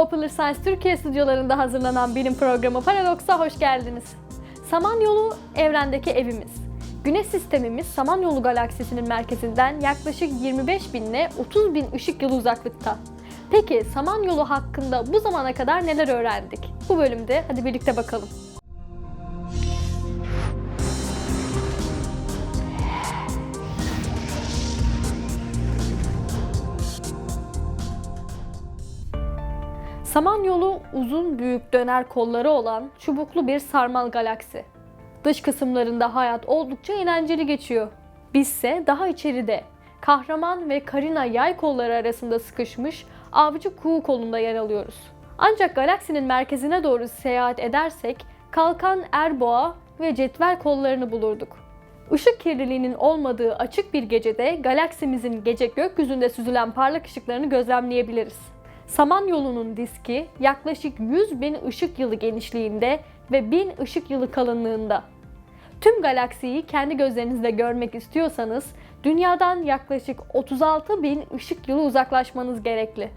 Popular Science Türkiye stüdyolarında hazırlanan bilim programı Paradox'a hoş geldiniz. Samanyolu evrendeki evimiz. Güneş sistemimiz Samanyolu galaksisinin merkezinden yaklaşık 25 bin ile 30 bin ışık yılı uzaklıkta. Peki Samanyolu hakkında bu zamana kadar neler öğrendik? Bu bölümde hadi birlikte bakalım. Samanyolu uzun büyük döner kolları olan çubuklu bir sarmal galaksi. Dış kısımlarında hayat oldukça eğlenceli geçiyor. Bizse daha içeride kahraman ve Karina yay kolları arasında sıkışmış avcı kuğu kolunda yer alıyoruz. Ancak galaksinin merkezine doğru seyahat edersek kalkan erboğa ve cetvel kollarını bulurduk. Işık kirliliğinin olmadığı açık bir gecede galaksimizin gece gökyüzünde süzülen parlak ışıklarını gözlemleyebiliriz. Samanyolu'nun diski yaklaşık 100 bin ışık yılı genişliğinde ve 1000 ışık yılı kalınlığında. Tüm galaksiyi kendi gözlerinizle görmek istiyorsanız dünyadan yaklaşık 36 bin ışık yılı uzaklaşmanız gerekli.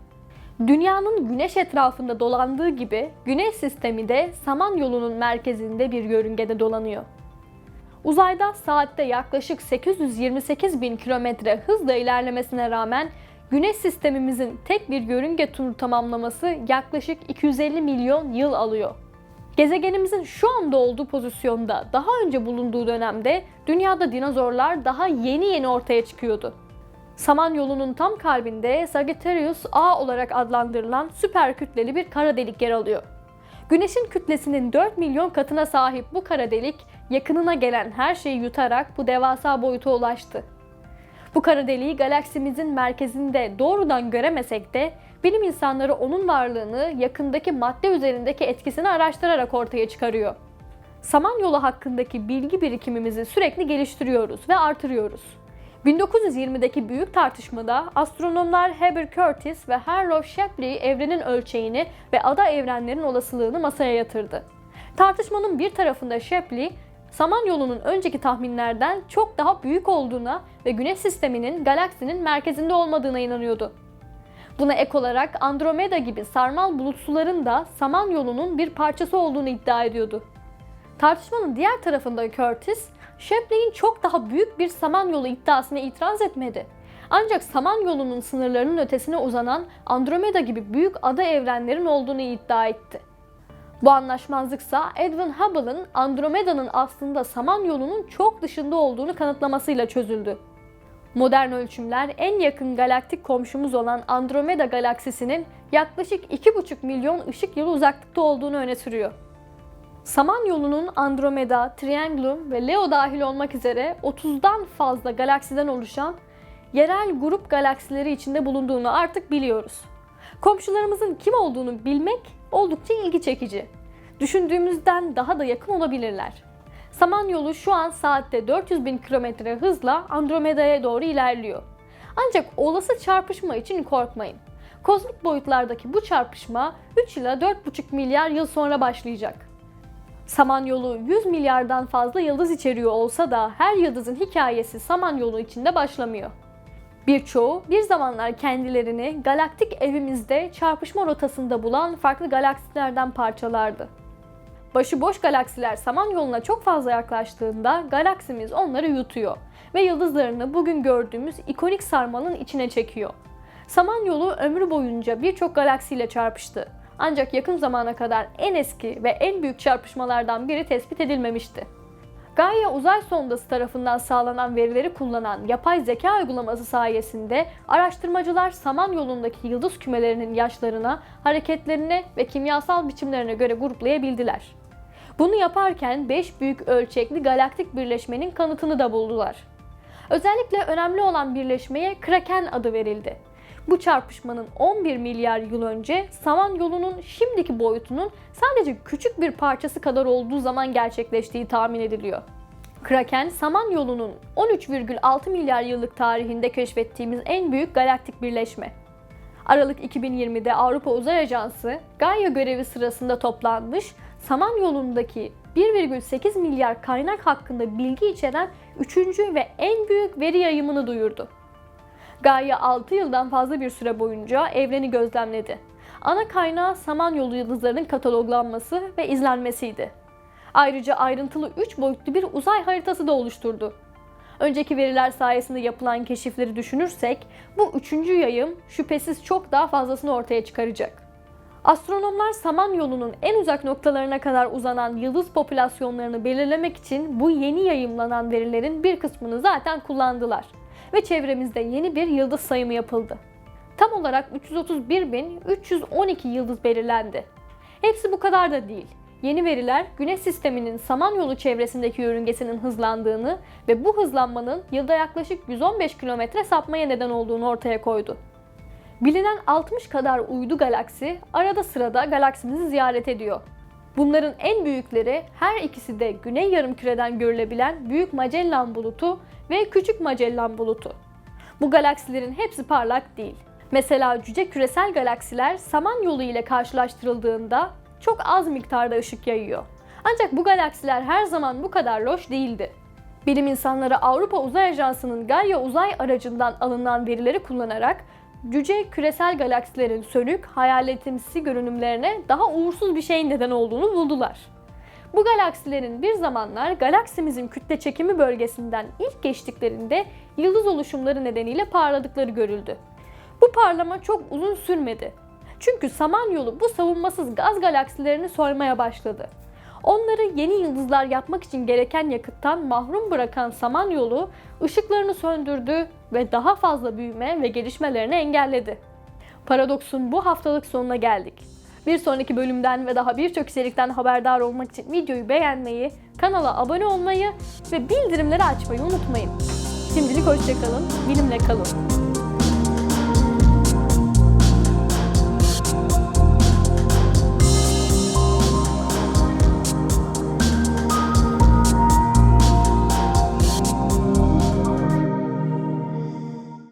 Dünyanın güneş etrafında dolandığı gibi güneş sistemi de Samanyolu'nun merkezinde bir yörüngede dolanıyor. Uzayda saatte yaklaşık 828 bin kilometre hızla ilerlemesine rağmen Güneş sistemimizin tek bir yörünge turu tamamlaması yaklaşık 250 milyon yıl alıyor. Gezegenimizin şu anda olduğu pozisyonda daha önce bulunduğu dönemde dünyada dinozorlar daha yeni yeni ortaya çıkıyordu. Samanyolu'nun tam kalbinde Sagittarius A olarak adlandırılan süper kütleli bir kara delik yer alıyor. Güneşin kütlesinin 4 milyon katına sahip bu kara delik yakınına gelen her şeyi yutarak bu devasa boyuta ulaştı. Bu kara deliği galaksimizin merkezinde doğrudan göremesek de bilim insanları onun varlığını yakındaki madde üzerindeki etkisini araştırarak ortaya çıkarıyor. Samanyolu hakkındaki bilgi birikimimizi sürekli geliştiriyoruz ve artırıyoruz. 1920'deki büyük tartışmada astronomlar Heber Curtis ve Harlow Shapley evrenin ölçeğini ve ada evrenlerin olasılığını masaya yatırdı. Tartışmanın bir tarafında Shapley, Samanyolu'nun önceki tahminlerden çok daha büyük olduğuna ve Güneş sisteminin galaksinin merkezinde olmadığına inanıyordu. Buna ek olarak Andromeda gibi sarmal bulutsuların da Samanyolu'nun bir parçası olduğunu iddia ediyordu. Tartışmanın diğer tarafında Curtis, Shapley'in çok daha büyük bir Samanyolu iddiasına itiraz etmedi. Ancak Samanyolu'nun sınırlarının ötesine uzanan Andromeda gibi büyük ada evrenlerin olduğunu iddia etti. Bu anlaşmazlıksa Edwin Hubble'ın Andromeda'nın aslında Samanyolu'nun çok dışında olduğunu kanıtlamasıyla çözüldü. Modern ölçümler en yakın galaktik komşumuz olan Andromeda galaksisinin yaklaşık 2,5 milyon ışık yılı uzaklıkta olduğunu öne sürüyor. Samanyolu'nun Andromeda, Triangulum ve Leo dahil olmak üzere 30'dan fazla galaksiden oluşan yerel grup galaksileri içinde bulunduğunu artık biliyoruz. Komşularımızın kim olduğunu bilmek oldukça ilgi çekici. Düşündüğümüzden daha da yakın olabilirler. Samanyolu şu an saatte 400 bin kilometre hızla Andromeda'ya doğru ilerliyor. Ancak olası çarpışma için korkmayın. Kozmik boyutlardaki bu çarpışma 3 ila 4,5 milyar yıl sonra başlayacak. Samanyolu 100 milyardan fazla yıldız içeriyor olsa da her yıldızın hikayesi Samanyolu içinde başlamıyor. Birçoğu bir zamanlar kendilerini galaktik evimizde çarpışma rotasında bulan farklı galaksilerden parçalardı. Başıboş galaksiler Samanyolu'na çok fazla yaklaştığında galaksimiz onları yutuyor ve yıldızlarını bugün gördüğümüz ikonik sarmalın içine çekiyor. Samanyolu ömrü boyunca birçok galaksiyle çarpıştı. Ancak yakın zamana kadar en eski ve en büyük çarpışmalardan biri tespit edilmemişti. Gaia uzay sondası tarafından sağlanan verileri kullanan yapay zeka uygulaması sayesinde araştırmacılar Samanyolu'ndaki yıldız kümelerinin yaşlarına, hareketlerine ve kimyasal biçimlerine göre gruplayabildiler. Bunu yaparken 5 büyük ölçekli galaktik birleşmenin kanıtını da buldular. Özellikle önemli olan birleşmeye Kraken adı verildi. Bu çarpışmanın 11 milyar yıl önce Samanyolu'nun şimdiki boyutunun sadece küçük bir parçası kadar olduğu zaman gerçekleştiği tahmin ediliyor. Kraken, Samanyolu'nun 13,6 milyar yıllık tarihinde keşfettiğimiz en büyük galaktik birleşme. Aralık 2020'de Avrupa Uzay Ajansı, Gaia görevi sırasında toplanmış Samanyolu'ndaki 1,8 milyar kaynak hakkında bilgi içeren 3. ve en büyük veri yayımını duyurdu. Gaia 6 yıldan fazla bir süre boyunca evreni gözlemledi. ana kaynağı Samanyolu yıldızlarının kataloglanması ve izlenmesiydi. Ayrıca ayrıntılı 3 boyutlu bir uzay haritası da oluşturdu. Önceki veriler sayesinde yapılan keşifleri düşünürsek bu üçüncü yayım şüphesiz çok daha fazlasını ortaya çıkaracak. Astronomlar Samanyolu'nun en uzak noktalarına kadar uzanan yıldız popülasyonlarını belirlemek için bu yeni yayımlanan verilerin bir kısmını zaten kullandılar ve çevremizde yeni bir yıldız sayımı yapıldı. Tam olarak 331.312 yıldız belirlendi. Hepsi bu kadar da değil. Yeni veriler Güneş sisteminin Samanyolu çevresindeki yörüngesinin hızlandığını ve bu hızlanmanın yılda yaklaşık 115 kilometre sapmaya neden olduğunu ortaya koydu. Bilinen 60 kadar uydu galaksi arada sırada galaksimizi ziyaret ediyor. Bunların en büyükleri her ikisi de Güney Yarımküre'den görülebilen Büyük Magellan bulutu ve Küçük Magellan bulutu. Bu galaksilerin hepsi parlak değil. Mesela cüce küresel galaksiler Samanyolu ile karşılaştırıldığında çok az miktarda ışık yayıyor. Ancak bu galaksiler her zaman bu kadar loş değildi. Bilim insanları Avrupa Uzay Ajansı'nın Gaia uzay aracından alınan verileri kullanarak cüce küresel galaksilerin sönük, hayaletimsi görünümlerine daha uğursuz bir şeyin neden olduğunu buldular. Bu galaksilerin bir zamanlar galaksimizin kütle çekimi bölgesinden ilk geçtiklerinde yıldız oluşumları nedeniyle parladıkları görüldü. Bu parlama çok uzun sürmedi. Çünkü Samanyolu bu savunmasız gaz galaksilerini soymaya başladı. Onları yeni yıldızlar yapmak için gereken yakıttan mahrum bırakan Samanyolu ışıklarını söndürdü ve daha fazla büyüme ve gelişmelerini engelledi. Paradoksun bu haftalık sonuna geldik. Bir sonraki bölümden ve daha birçok içerikten haberdar olmak için videoyu beğenmeyi, kanala abone olmayı ve bildirimleri açmayı unutmayın. Şimdilik hoşçakalın, bilimle kalın.